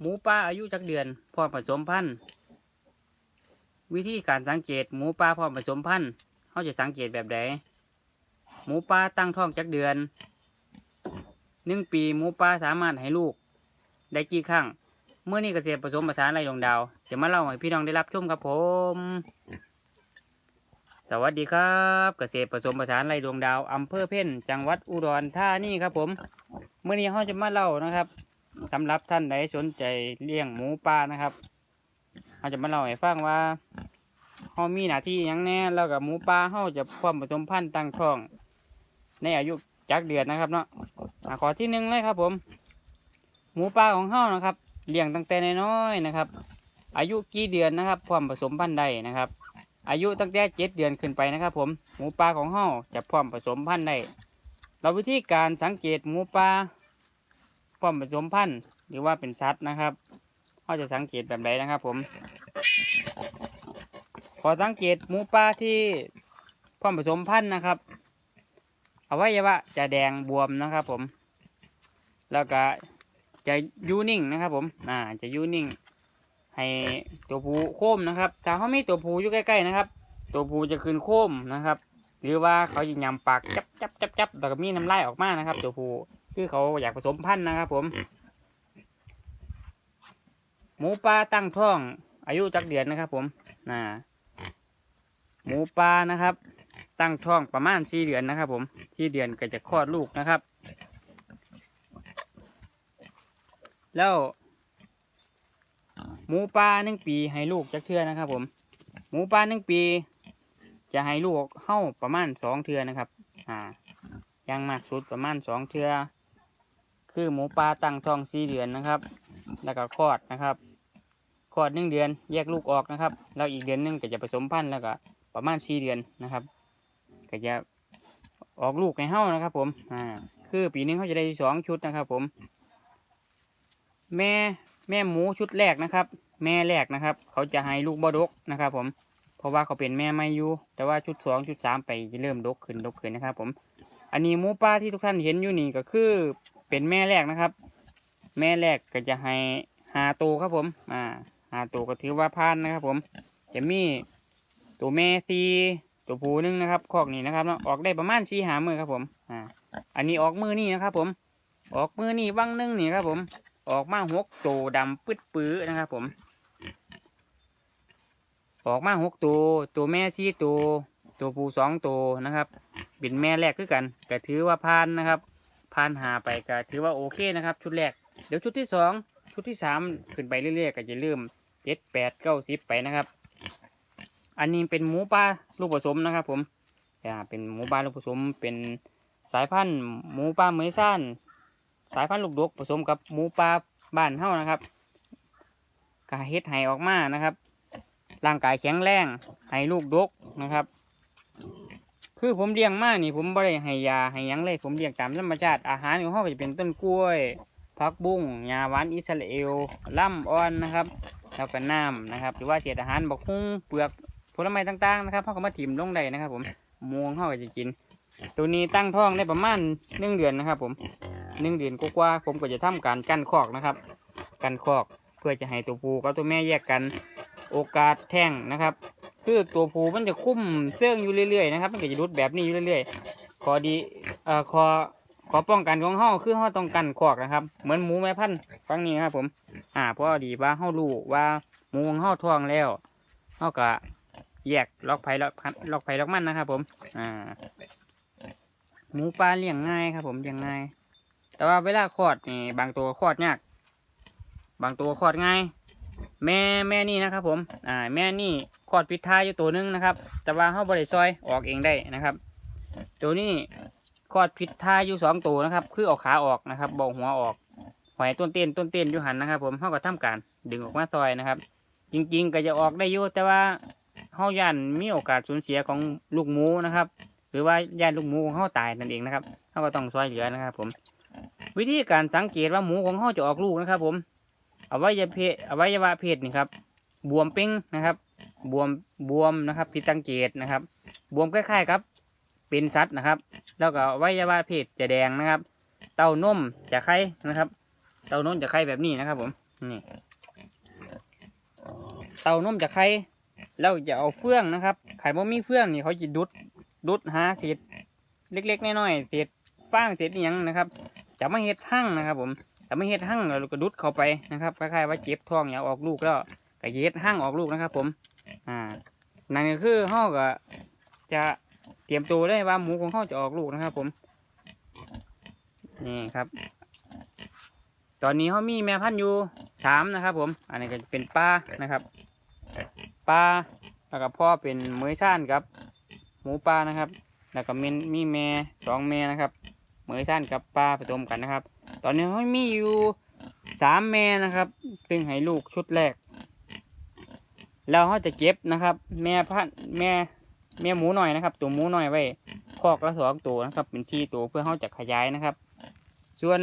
หมูป่าอายุจักเดือนพร้อมผสมพันธุ์วิธีการสังเกตหมูป่าพร้อมผสมพันธุ์เขาจะสังเกตแบบใดหมูป่าตั้งท้องจักเดือนหนึ่งปีหมูป่าสามารถให้ลูก ได้กี่ครั้งเมื่อนี้เกษตรผสมผสานไรดวงดาวจะมาเล่าให้พี่น้องได้รับชมครับผม สวัสดีครับ เกษตรผสมผสานไรดวงดาวอำเภอเพ่นจังหวัดอุดรธานีครับผมเมื่อนี้เขาจะมาเล่านะครับ สำหรับท่านใดสนใจเลี้ยงหมูป่านะครับเขาจะมาเล่าให้ฟังว่าเขามีหน้าที่ยังแน่แล้วกับหมูป่าเขาจะพร้อมผสมพันธุ์ตั้งท้อง ในอายุจักเดือนนะครับเนาะขอที่หนึ่งเลยครับ ผม หมูป่าของเขานะครับเลี้ยงตั้งแต่น้อยๆนะครับ อายุกี่เดือนนะครับพร้อมผสมพันธุ์ได้นะครับ อายุตั้งแต่เจ็ดเดือนขึ้นไปนะครับ ผมหมูป่าของเฮาจะพร้อมผสมพันธุ์ได้เราวิธีการสังเกตหมูป่า พร้อมผสมพันธุ์หรือว่าเป็นชัดนะครับเขาจะสังเกตแบบไหนนะครับ ผม ขอสังเกตหมูป่าที่พร้อมผสมพันธุ์นะครับอวัยวะจะแดงบวมนะครับ ผม แล้วก็จะยูนิ่งนะครับ ผม อ่า จะยูนิ่ง ให้ตัวผู้โค้มนะครับถ้าเขามีตัวผู้อยู่ใกล้ ๆ นะครับ ตัวผู้จะขึ้นโค้มนะครับ หรือว่าเขาจะยำปากจับจับจับจับแล้วก็มีน้ำลายออกมานะครับ ตัวผู้ คือเขาอยากผสมพันธุ์นะครับผม หมูป่าตั้งท้อง อายุจักเดือนนะครับ ผมนะหมูป่านะครับ ตั้งท้องประมาณสี่เดือนนะครับ ผมสี่เดือนก็จะคลอดลูกนะครับ แล้ว หมูป่าหนึ่งปีให้ลูกจักเทือนะครับ ผม หมูป่าหนึ่งปี จะให้ลูกเข้าประมาณสองเทือนะครับ อ่าอยังมากสุดประมาณสองเทือ คือหมูป่าตั้งท้องสี่เดือนนะครับ แล้วก็คลอดนะครับคลอดหนึ่งเดือนแยกลูกออกนะครับ แล้วอีกเดือนหนึงก็จะผสมพันธุ์แล้วก็ประมาณสี่เดือนนะครับ ก็จะออกลูกให้เฮ้านะครับ ผม อ่า คือปีหนึงเขาจะได้สองชุดนะครับ ผม แม่แม่หมูชุดแรกนะครับ แม่แรกนะครับ เขาจะให้ลูกบดกนะครับ ผม เพราะว่าเขาเป็นแม่ไม่อยู่แต่ว่าชุดสองชุดสามไปจะเริ่มดกขึ้นดกขึ้นนะครับ ผม อันนี้หมูป่าที่ทุกท่านเห็นอยู่นี่ก็คือ เป็นแม่แรกนะครับ แม่แรกก็จะให้หาตัวครับผม อ่าหาตัวก็ถือว่าพานนะครับ ผม จะมีตัวแม่สีตัวผู้หนึงนะครับคอกนี้นะครับเนาะออกได้ประมาณสี่หามือครับผม อ่า อันนี้ออกมือนี่นะครับ ผม ออกมือนี่วังหนึงนี่ครับ ผม ออกมาหกตัวดำปืดปื้อนะครับ ผม ออกมาหกตัวตัวแม่สี่ตัวตัวผู้สองตัวนะครับเป็นแม่แรกคือกันก็ถือว่าพานนะครับ พานหาไปก็ถือว่าโอเคนะครับ ชุดแรก เดี๋ยวชุดที่สองชุดที่สามขึ้นไปเรื่อยๆก็จะเริ่มเจ็ดแปดเก้าสิบไปนะครับ อันนี้เป็นหมูป่าลูกผสมนะครับ ผมอ่าเป็นหมูป่าลูกผสมเป็นสายพันธุ์หมูป่าเมยซ่านสายพันธุ์ลูกดกผสมกับหมูป่าบ้านเฮานะครับกาเฮ็ดไห้ออกมานะครับ ร่างกายแข็งแรงไห้ลูกดกนะครับ คือผมเลี้ยงมานี่ ผมบ่ได้ให้ยาให้หยังเลย ผมเลี้ยงตามธรรมชาติอาหารของเฮาก็จะเป็นต้นกล้วยผักบุ้งหญ้าหวานอิสราเอลล่ำอ่อนนะครับแล้วก็น้ำนะครับ หรือว่าเศษอาหารบกฮุ้งเปลือกผลไม้ต่างๆนะครับเฮาก็มาถิ่มลงได้นะครับ ผมมูของเฮาก็จะกิน ตัวนี้ตั้งท้องได้ประมาณหนึ่งเดือนนะครับ ผมหนึ่งเดือนกว่าผมก็จะทำการกั้นคอกนะครับ กั้นคอกเพื่อจะให้ตัวผู้กับตัวแม่แยกกัน โอกาสแท่งนะครับ คือตัวผูมันจะคุ้มเสื่องอยู่เรื่อยๆนะครับมันก็จะรุดแบบนี้อยู่เรื่อยๆขอดีเอ่อขอขอป้องกันของเฮาคือเฮาต้องกันคอกนะครับ เหมือนหมูแม่พันธุ์ฟังนี้ครับผม อ่าเพราะดีว่าเฮารู้ว่าหมูของเฮาท้องแล้วเฮาก็แยกล็อกไผ่ล็อกล็อกไผ่ล็อกมันนะครับ ผม อ่า หมูปลาเลี้ยงง่ายครับ ผมเลี้ยงง่าย แต่ว่าเวลาคลอดนี่บางตัวคลอดยาก บางตัวคลอดง่าย แม่แม่นี่นะครับ ผม อ่า แม่นี่คลอดปิดท้ายอยู่ตัวหนึงนะครับ แต่ว่าเขาบริซอยออกเองได้นะครับ ตัวนี้คลอดผิดท่ายอยู่สองตัวนะครับ คือออกขาออกนะครับบอกหัวออกหอยต้นเต้นต้นเต้นอยู่หันนะครับ ผมเขาก็ทำการดึงออกมาซอยนะครับ จริง ๆ ก็จะออกได้อยู่แต่ว่าเขายันมีโอกาสสูญเสียของลูกหมูนะครับ หรือว่าย่านลูกหมูของเขาตายนั่นเองนะครับเขาก็ต้องซอยเหลือนะครับ ผม วิธีการสังเกตว่าหมูของเขาจะออกลูกนะครับ ผม อวัยวะเพศอวัยวะเพศนี่ครับบวมเป้งนะครับ บวมบวมนะครับผิดสังเกตนะครับ บวมคล้ายๆครับ เป็นสัตว์นะครับ แล้วก็อวัยวะเพศจะแดงนะครับ เต้านมจะไข่นะครับ เต้านมจะไข่แบบนี้นะครับ ผมนี่เต่านมจากไข่แล้วจะเอาเฟื่องนะครับไข่บ่มีเฟื่องนี่เขาจะดุดดุดหาเศษเล็กๆน้อยๆเศษฟางเศษอหยังนะครับ จะไม่เฮ็ดหั่งนะครับ ผม จะไม่เฮ็ดหั่งเราก็ดุดเข้าไปนะครับคล้ายๆว่าเจ็บท้องอย่าออกลูกแล้วก็เฮ็ดหั่งออกลูกนะครับ ผม อ่านั่นก็คือห่อก็จะเตรียมตัวได้ว่าหมูของเขาจะออกลูกนะครับ ผม นี่ครับ ตอนนี้เขามีแม่พันธุ์อยู่สามนะครับ ผม อันนี้ก็จะเป็นปลานะครับปลาแล้วก็พ่อเป็นเมยซ่านครับ หมูปลานะครับ แล้วก็มีมีแม่สองแม่นะครับเหมยซ่านกับปลาผสมกันนะครับ ตอนนี้เขามีอยู่สามแม่นะครับ ซึ่งให้ลูกชุดแรก แล้วเขาจะเก็บนะครับ แม่พันแม่แม่หมูหน่อยนะครับ ตัวหมูหน่อยไว้คอกละสองตัวนะครับ เป็นที่ตัวเพื่อเขาจะขยายนะครับ ส่วน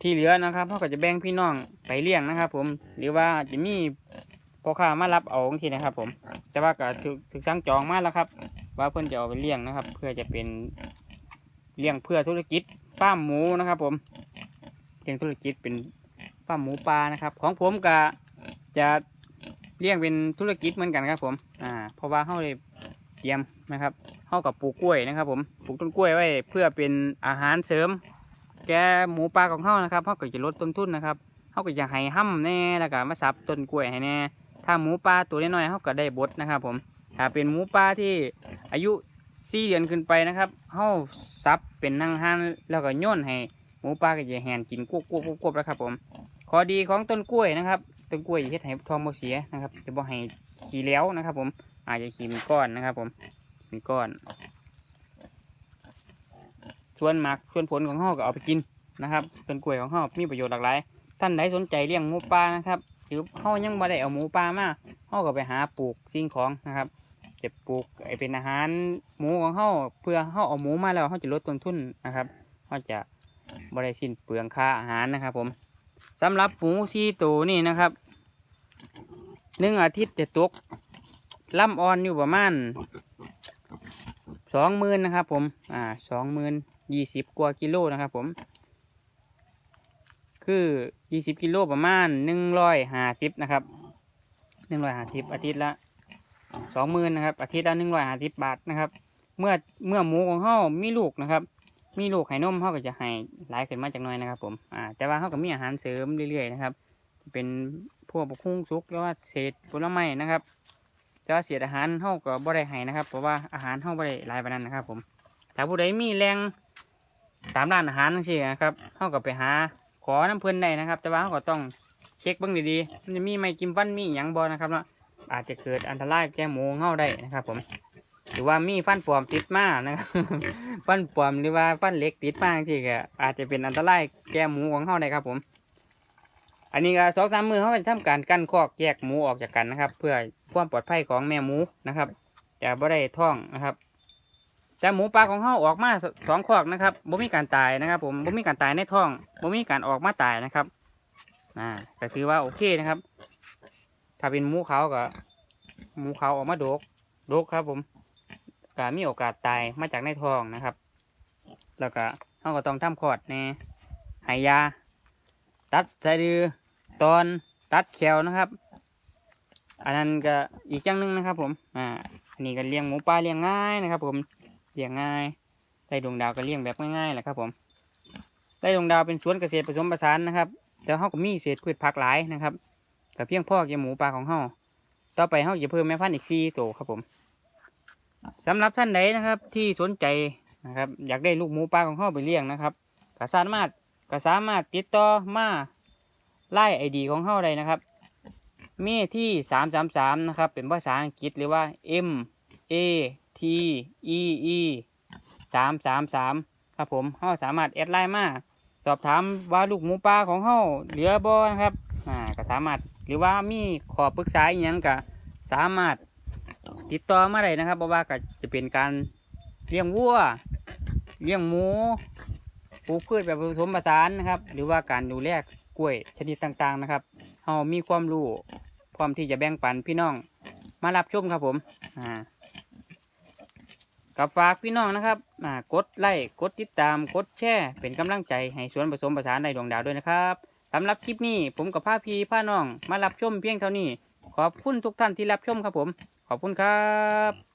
ที่เหลือนะครับเขาก็จะแบ่งพี่น้องไปเลี้ยงนะครับ ผมหรือว่าจะมีพ่อค้ามารับเอาทีนะครับ ผม แต่ว่าก็ถึกถึกสั่งจองมาแล้วครับ ว่าเพื่อนจะเอาไปเลี้ยงนะครับ เพื่อจะเป็นเลี้ยงเพื่อธุรกิจฟามหมูนะครับ ผม เลี้ยงธุรกิจเป็นฟาร์มหมูปลานะครับ ของผมก็จะเลี้ยงเป็นธุรกิจเหมือนกันครับ ผมอ่าเพราะว่าเขาเลยเตรียมนะครับเขากับปลูกกล้วยนะครับ ผมปลูกต้นกล้วยไว้เพื่อเป็นอาหารเสริม แกหมูปลาของเขานะครับเขาก็จะลดต้นทุนนะครับเขาก็จะให้ห้ำแน่แล้วก็มาสับต้นกล้วยให้แน่ถ้าหมูปลาตัวน้อยๆเขาก็ได้บดนะครับ ผมถ้าเป็นหมูปลาที่อายุสี่เดือนขึ้นไปนะครับเขาสับเป็นนางฮันแล้วก็โย่นให้ หมูปลาก็จะแหนกินกวบกวบกวบกวบแล้วครับ ผมข้อดีของต้นกล้วยนะครับ ต้นกล้วยจะเฮ็ดให้ทองบ่เสียนะครับ จะบ่ให้ขี้เหลวนะครับ ผม อาจจะขี้เป็นก้อนนะครับ ผมเป็นก้อน ส่วนหมักส่วนผลของห่อก็เอาไปกินนะครับ ต้นกล้วยของห่อมีประโยชน์หลากหลาย ท่านใดสนใจเลี้ยงหมูปลานะครับหรือห่อยังไม่ได้เอาหมูปลามาห่อก็ไปหาปลูกสิ่งของนะครับจะปลูกไอเป็นอาหารหมูของห่อเพื่อห่อเอาหมูมาแล้วห่อจะลดต้นทุนนะครับห่อจะ บริสิ้นเปลืองค่าอาหารนะครับ ผมสำหรับหมูซีตัวนี่นะครับหนึ่งอาทิตย์จะตกล่ำออนอยู่ประมาณสองหมื่นนะครับ ผม อ่าสองหมื่นยี่สิบกว่ากิโลนะครับ ผม คือยี่สิบกิโลประมาณหนึ่งร้อยห้าสิบนะครับหนึ่งร้อยห้าสิบอาทิตย์ละสองหมื่นนะครับ อาทิตย์ละหนึ่งร้อยห้าสิบบาทนะครับ เมื่อเมื่อหมูของเฮามีลูกนะครับ มีลูกให้นมเฮาก็จะให้หลายขึ้นมาจากน้อยนะครับ ผมอ่าแต่ว่าเฮาก็มีอาหารเสริมเรื่อยๆนะครับ เป็นพวกบกคุ้งสุกหรือว่าเศษผลไม้นะครับแต่ว่าเศษอาหารเฮาก็บ่ได้ให้นะครับ เพราะว่าอาหารเฮาบ่ได้หลายปานนั้นนะครับ ผมถ้าผู้ใดมีแรงตามร้านอาหารจังซี่นะครับเฮาก็ไปหาขอน้ำเพิ่นได้นะครับ แต่ว่าเขาก็ต้องเช็คเบ้างดีๆมันจะมีไม้กิมฟันมีอหย่างบอนะครับเนาะอาจจะเกิดอันตรายแก่หมูของเฮาได้นะครับ ผม หรือว่ามีฟันปลอมติดมานะครับฟันปลอมหรือว่าฟันเหล็กติดมาที่ก็อาจจะเป็นอันตรายแก่หมูของเฮาได้ครับผม อันนี้ก็สองสามมือเขาจะทำการกั้นคอกแยกหมูออกจากกันนะครับ เพื่อความปลอดภัยของแม่หมูนะครับจะบ่ได้ท้องนะครับแต่หมูปลาของเฮาออกมาสสองคอกนะครับบ่มีการตายนะครับ ผมบ่มีการตายในท้องบ่มีการออกมาตายนะครับอ่าก็ถือว่าโอเคนะครับ ถ้าเป็นหมูเขาก็หมูเขาออกมาโดกโดกครับผม ก็มีโอกาสตายมาจากในท้องนะครับ แล้วก็เฮาก็ต้องทำคลอดในหายา ตัดสะดือตอนตัดแขวนะครับ อันนั้นก็อีกอย่างหนึ่งนะครับ ผม อ่า อันนี้ก็เลี้ยงหมูปลาเลี้ยงง่ายนะครับ ผม เลี้ยงง่ายได้ดวงดาวก็เลี้ยงแบบง่ายๆแหละครับ ผมได้ดวงดาวเป็นสวนเกษตรผสมผสานนะครับ แต่เฮาก็มีเศษพืชผักหลายนะครับแต่เพียงพ่อเกี่ยหมูปลาของเฮาต่อไปเฮาจะเพิ่มแม่พันธุ์อีกสี่ตัวครับผม สำหรับท่านใดนะครับที่สนใจนะครับ อยากได้ลูกหมูปลาของเฮาไปเลี้ยงนะครับก็สามารถก็สามารถติดต่อมาไล่ไอดีของเฮาได้นะครับมีที่สามสามสามนะครับ เป็นภาษาอังกฤษหรือว่า M A T E E สามสามสามครับผมเฮาสามารถแอดไลน์มาสอบถามว่าลูกหมูป่าของเฮาเหลือบ่นะครับอ่าก็สามารถหรือว่ามีขอปรึกษาอหยังก็สามารถ ติดต่อมาได้นะครับเพราะว่าก็จะเป็นการเลี้ยงวัวเลี้ยงหมูปลูกพืชแบบผสมผสานนะครับ หรือว่าการดูแลกล้วยชนิดต่างๆนะครับเฮามีความรู้พร้อมที่จะแบ่งปันพี่น้องมารับชมครับผมอ่ากับฝากพี่น้องนะครับอ่ากดไลค์กดติดตามกดแชร์เป็นกำลังใจให้สวนผสมผสานในดวงดาวด้วยนะครับสำหรับคลิปนี้ผมกับผ้าพีผ้าน้องมารับชมเพียงเท่านี้ ขอบคุณทุกท่านที่รับชมครับผม ขอบคุณครับ